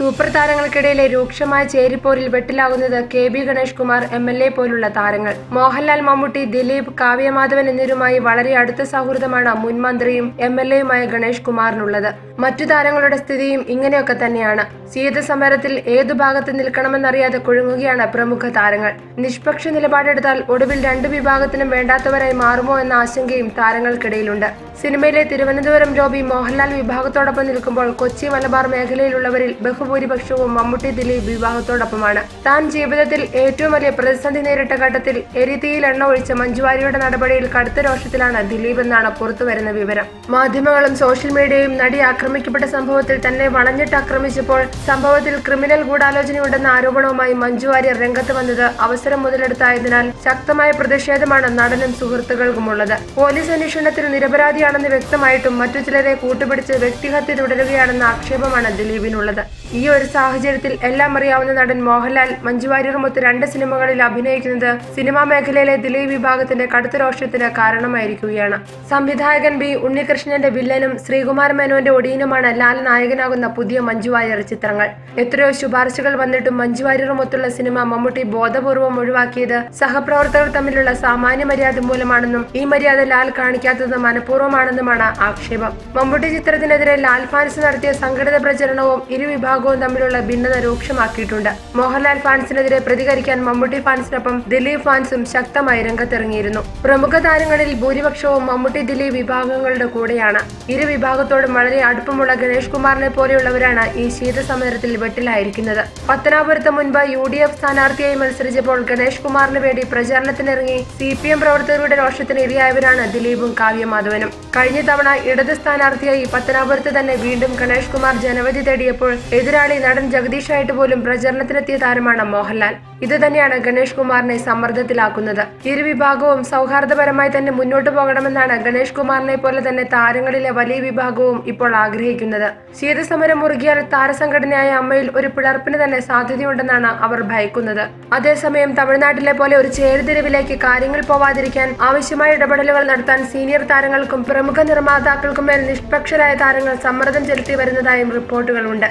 Super താരങ്ങൾക്കിടയിലെ രൂക്ഷമായ ചേരിപ്പോരിൽ വെട്ടിലാകുന്നത് K B Ganesh Kumar M L A പോലുള്ള താരങ്ങൾ. മോഹൻലാൽ മമ്മൂട്ടി ദിലീപ് കാവ്യമാധവൻ എന്നിവരുമായി വളരെ അടുത്ത സൗഹൃദമാണ് മുൻ മന്ത്രിയും എം എൽ എയുമായ ഗണേഷ് കുമാറിനുള്ളത്. മറ്റു താരങ്ങളുടെ സ്ഥിതിയും ഇങ്ങനെയൊക്കെ തന്നെയാണ്. സീത സമരത്തിൽ ഏതു ഭാഗത്ത് നിൽക്കണമെന്നറിയാതെ കുഴുങ്ങുകയാണ് പ്രമുഖ താരങ്ങൾ. നിഷ്പക്ഷ നിലപാടെടുത്താൽ ഒടുവിൽ രണ്ടു വിഭാഗത്തിനും വേണ്ടാത്തവരായി മാറുമോ എന്ന ആശങ്കയും താരങ്ങൾക്കിടയിലുണ്ട്. സിനിമയിലെ തിരുവനന്തപുരം ജോബി മോഹൻലാൽ വിഭാഗത്തോടൊപ്പം നിൽക്കുമ്പോൾ കൊച്ചി മലബാർ മേഖലയിലുള്ളവരിൽ ബഹുഭൂരിപക്ഷവും മമ്മൂട്ടി ദിലീപ് വിവാഹത്തോടൊപ്പമാണ്. താൻ ജീവിതത്തിൽ ഏറ്റവും വലിയ പ്രതിസന്ധി നേരിട്ട ഘട്ടത്തിൽ എരിതിയിൽ എണ്ണ ഒഴിച്ച മഞ്ജുവാരിയുടെ നടപടിയിൽ കടുത്ത രോഷത്തിലാണ് ദിലീപ് എന്നാണ് പുറത്തുവരുന്ന വിവരം. മാധ്യമങ്ങളും സോഷ്യൽ മീഡിയയും നടി ആക്രമിക്കപ്പെട്ട സംഭവത്തിൽ തന്നെ വളഞ്ഞിട്ട് ആക്രമിച്ചപ്പോൾ സംഭവത്തിൽ ക്രിമിനൽ ഗൂഢാലോചനയുണ്ടെന്ന ആരോപണവുമായി മഞ്ജു വാര്യർ രംഗത്ത് വന്നത് അവസരം മുതലെടുത്തായതിനാൽ ശക്തമായ പ്രതിഷേധമാണ് നടനും സുഹൃത്തുക്കൾക്കുമുള്ളത്. പോലീസ് അന്വേഷണത്തിൽ നിരപരാധിയാണെന്ന് വ്യക്തമായിട്ടും മറ്റു ചിലരെ കൂട്ടുപിടിച്ച് വ്യക്തിഹത്യ തുടരുകയാണെന്ന ആക്ഷേപമാണ് ദിലീപിനുള്ളത്. ഒരു സാഹചര്യത്തിൽ എല്ലാം അറിയാവുന്ന നടൻ മോഹൻലാൽ മഞ്ജു വാര്യറുമൊത്ത് രണ്ട് സിനിമകളിൽ അഭിനയിക്കുന്നത് സിനിമാ മേഖലയിലെ ദിലീപ് വിഭാഗത്തിന്റെ കടുത്ത രോഷത്തിന് കാരണമായിരിക്കുകയാണ്. സംവിധായകൻ ബി ഉണ്ണികൃഷ്ണന്റെ വില്ലനും ശ്രീകുമാർ മേനോന്റെ ഒടിയനുമാണ് ലാൽ നായകനാകുന്ന പുതിയ മഞ്ജു വാര്യർ ചിത്രങ്ങൾ. എത്രയോ ശുപാർശകൾ വന്നിട്ടും മഞ്ജു വാര്യറുമൊത്തുള്ള സിനിമ മമ്മൂട്ടി ബോധപൂർവം ഒഴിവാക്കിയത് സഹപ്രവർത്തകർ തമ്മിലുള്ള സാമാന്യ മര്യാദ മൂലമാണെന്നും ഈ മര്യാദ ലാൽ കാണിക്കാത്തത് മനഃപൂർവമാണെന്നുമാണ് ആക്ഷേപം. മമ്മൂട്ടി ചിത്രത്തിനെതിരെ ലാൽ ഫാൻസ് നടത്തിയ സംഘടിത പ്രചരണവും ഇരു വിഭാഗവും തമ്മിലുള്ള ഭിന്നത രൂക്ഷമാക്കിയിട്ടുണ്ട്. മോഹൻലാൽ ഫാൻസിനെതിരെ പ്രതികരിക്കാൻ മമ്മൂട്ടി ഫാൻസിനൊപ്പം ദിലീപ് ഫാൻസും ശക്തമായി രംഗത്തിറങ്ങിയിരുന്നു. പ്രമുഖ താരങ്ങളിൽ ഭൂരിപക്ഷവും മമ്മൂട്ടി ദിലീപ് വിഭാഗങ്ങളുടെ കൂടെയാണ്. ഇരു വിഭാഗത്തോടും വളരെ അടുപ്പമുള്ള ഗണേഷ് കുമാറിനെ പോലെയുള്ളവരാണ് ഈ ശീതസമരത്തിൽ വെട്ടിലായിരിക്കുന്നത്. പത്തനാപുരത്ത് മുൻപ് യു ഡി എഫ് സ്ഥാനാർത്ഥിയായി മത്സരിച്ചപ്പോൾ ഗണേഷ് കുമാറിന് വേണ്ടി പ്രചാരണത്തിനിറങ്ങി സി പി എം പ്രവർത്തകരുടെ രോഷത്തിന് ഇരയായവരാണ് ദിലീപും കാവ്യമാധവനും. കഴിഞ്ഞ തവണ ഇടത് സ്ഥാനാർത്ഥിയായി പത്തനാപുരത്ത് തന്നെ വീണ്ടും ഗണേഷ് കുമാർ ജനവധി തേടിയപ്പോൾ എതിരാളി നടൻ ജഗദീഷായിട്ട് പോലും പ്രചരണത്തിനെത്തിയ താരമാണ് മോഹൻലാൽ. ഇത് തന്നെയാണ് ഗണേഷ് കുമാറിനെ സമ്മർദ്ദത്തിലാക്കുന്നത്. ഇരു വിഭാഗവും സൗഹാർദ്ദപരമായി തന്നെ മുന്നോട്ടു പോകണമെന്നാണ് ഗണേഷ് കുമാറിനെ പോലെ തന്നെ താരങ്ങളിലെ വലിയ വിഭാഗവും ഇപ്പോൾ ആഗ്രഹിക്കുന്നത്. ശീതസമരം മുറുകിയാൽ താരസംഘടനയായ അമ്മയിൽ ഒരു പിളർപ്പിന് തന്നെ സാധ്യതയുണ്ടെന്നാണ് അവർ ഭയക്കുന്നത്. അതേസമയം തമിഴ്നാട്ടിലെ പോലെ ഒരു ചേരുതിരിവിലേക്ക് കാര്യങ്ങൾ പോവാതിരിക്കാൻ ആവശ്യമായ ഇടപെടലുകൾ നടത്താൻ സീനിയർ താരങ്ങൾക്കും പ്രമുഖ നിർമ്മാതാക്കൾക്കും മേൽ നിഷ്പക്ഷരായ താരങ്ങൾ സമ്മർദ്ദം ചെലുത്തി വരുന്നതായും റിപ്പോർട്ടുകളുണ്ട്.